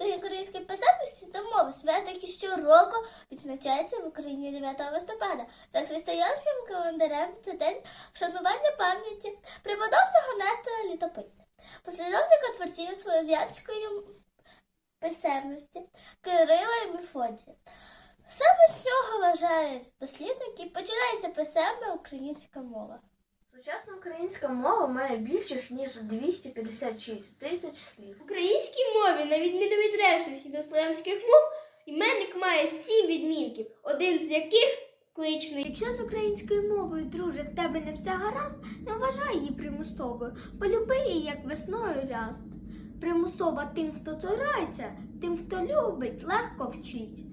День української писемності та мови свято, яке щороку відзначається в Україні 9 листопада. За християнським календарем це день вшанування пам'яті преподобного Нестора Літописця, послідовника творців слов'янської писемності Кирила і Мефодія. Саме з нього вважають дослідники, починається писемна українська мова. Сучасна українська мова має більше ніж 256 тисяч слів. В українській мові, на відміну від решти східнослов'янських мов, іменник має сім відмінків, один з яких кличний. Якщо з українською мовою, друже, в тебе не все гаразд, не вважай її примусовою, полюби її, як весною ряст. Примусова тим, хто цурається, тим, хто любить, легко вчить.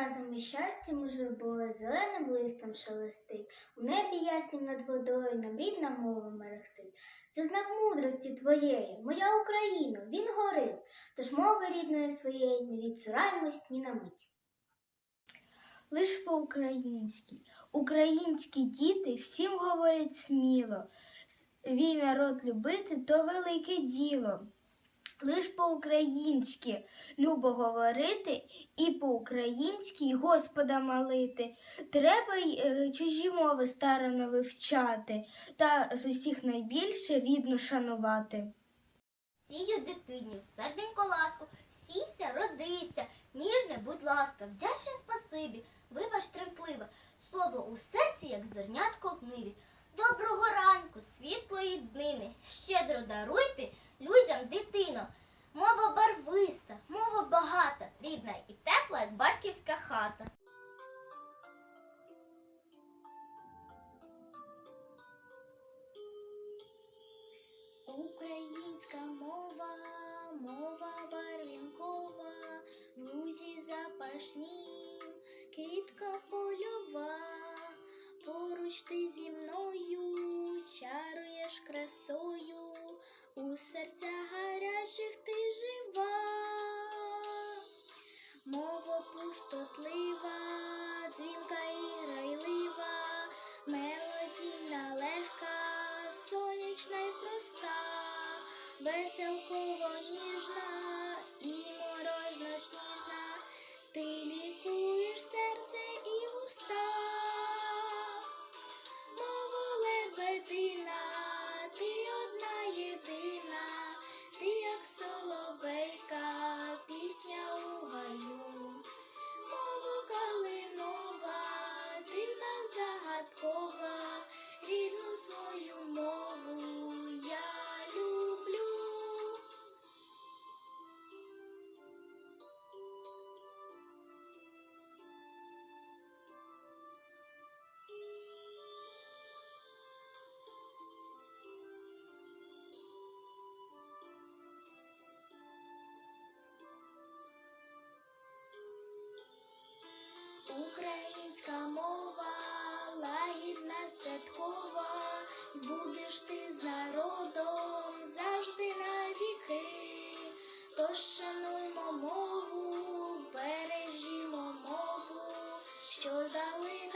Разом із щастям і журбою, зеленим листом шелестить, у небі яснім над водою нам рідна мова мерехтить. Це знак мудрості твоєї, моя Україно, він горить, тож мови рідної своєї не відцураймось ні на мить. Лиш по-українськи. Українські діти всім говорять сміло. Свій народ любити то велике діло. Лиш по-українськи любо говорити і по-українськи й Господа молити. Треба й е, чужі мови старано вивчати, та з усіх найбільше рідну шанувати. Сію дитині, серденько ласку, сійся, родися, ніжне, будь ласка, вдячне спасибі, вибач тремтливе, слово у серці, як зернятко в ниві. Доброго ранку, світлої днини, щедро даруйте людям дитино. Мова барвиста, мова багата, рідна і тепла, як батьківська хата. Українська мова, мова барвінкова, в лузі запашнім, квітка польова, поруч ти зі мною, чаруєш красою, у серцях гарячих ти жива, мова пустотлива, дзвінка і грайлива, мелодійна легка, сонячна й проста, веселково Українська мова, лагідна святкова, і будеш ти з народом завжди на віки. Тож шануймо мову, бережімо мову, що дали